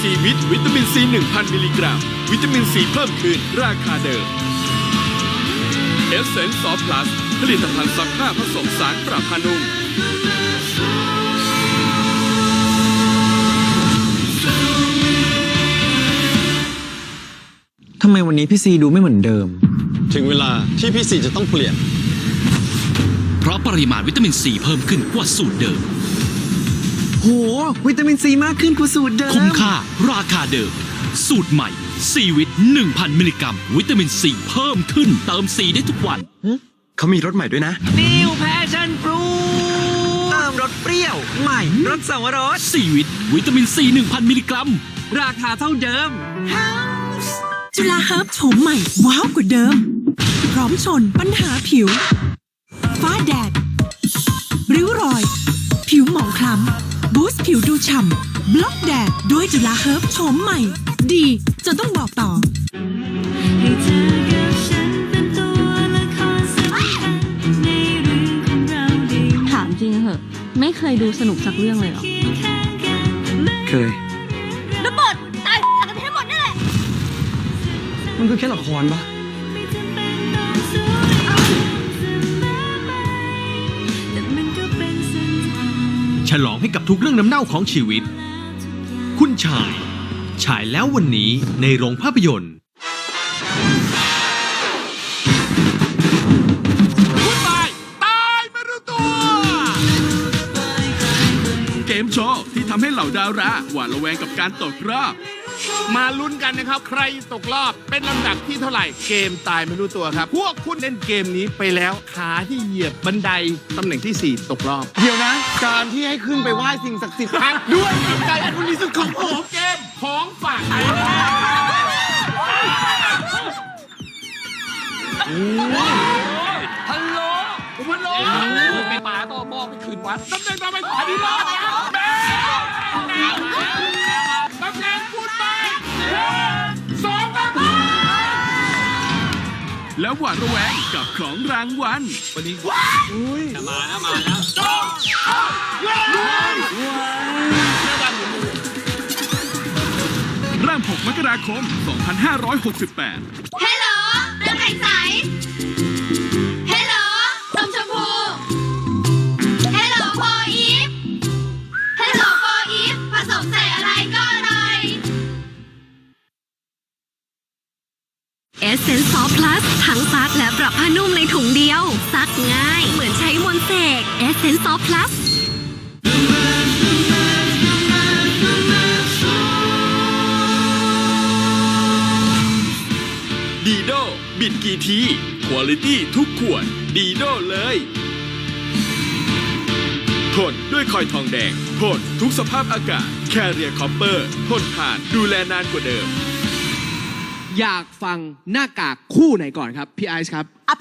ซีวิตวิตามินซี1,000 มิลลิกรัม วิตามินซีเพิ่มขึ้นราคาเดิมเอสเซนซอฟพลัสผลิตภัณฑ์ซักผ้าผสมสารปรับผ้านุ่มทำไมวันนี้พี่ซีดูไม่เหมือนเดิม ถึงเวลาที่พี่สี่จะต้องเปลี่ยน เพราะปริมาณวิตามินซีเพิ่มขึ้นกว่าสูตรเดิม โห วิตามินซีมากขึ้นกว่าสูตรเดิม คุ้มค่า ราคาเดิม สูตรใหม่ซีวิต 1,000 มิลลิกรัม วิตามินซีเพิ่มขึ้น เติมซีได้ทุกวัน เขามีรถใหม่ด้วยนะ นิวแพชชั่นฟรุตเติมรสเปรี้ยว ใหม่ รสสวรสซีวิต วิตามินซี 1,000 มิลลิกรัม ราคาเท่าเดิม จุฬาเฮิร์บโฉมใหม่ ว้าวกว่าเดิม พร้อมชนปัญหาผิว ฟ้าแดด ริ้วรอย ผิวหมองคล้ำบูสต์ ผิวดูฉ่ำบล็อกแดดด้วยจุฬาเฮิร์บโฉมใหม่ ดีจนต้องบอกต่อให้เธอกับฉันเป็นตัวละครสำคัญในเรื่องของเราได้ถามจริงเหอะไม่เคยดูสนุกสักเรื่องเลยเหรอเคียงข้างกันไม่เคยระเบิดตายกันทั้งหมดนั่นแหละมันคือแค่ละครปะ ฉลองให้กับทุกเรื่องน้ำเน่าของชีวิต คุณชาย ฉายแล้ววันนี้ในโรงภาพยนตร์คุณตาย ตายไม่รู้ตัว เกมโชว์ที่ทำให้เหล่าดาราหวาดระแวงกับการตกรอบ มาลุ้นกันนะครับ ใครตกรอบเป็นลำดับที่เท่าไหร่ เกมตายไม่รู้ตัวครับ พวกคุณเล่นเกมนี้ไปแล้ว ขาที่เหยียบบันไดตำแหน่งที่ 4 ตกรอบ เดี๋ยวนะ การที่ให้ขึ้นไปไหว้สิ่งศักดิ์สิทธิ์พักด้วยจิตใจอันบริสุทธิ์ของผมเกมของฝากฮัลโหลฮัลโหลไปป่าต่อมอไปคืนวัดตำแหน่งต่อไปขวาดีรอบ แล้วหวาดระแวงกับของรางวัลวันนี้มาแล้วมาแล้วเริ่ม 6 มกราคม 2568 ฮัลโหลน้ำแข็งใส อฟพลัสทั้งซักและปรับผ้านุ่มในถุงเดียว ซักง่าย เหมือนใช้มนเสกเอสเซนซอฟพลัสดีโดบิดกี่ทีคุณลิตี้ทุกขวดดีโดเลยทนด้วยคอยทองแดงทนทุกสภาพอากาศ แคเรียคอปเปอร์ทนทานดูแลนานกว่าเดิม อยากฟังหน้ากากคู่ไหนก่อนครับ พี่ไอซ์ครับ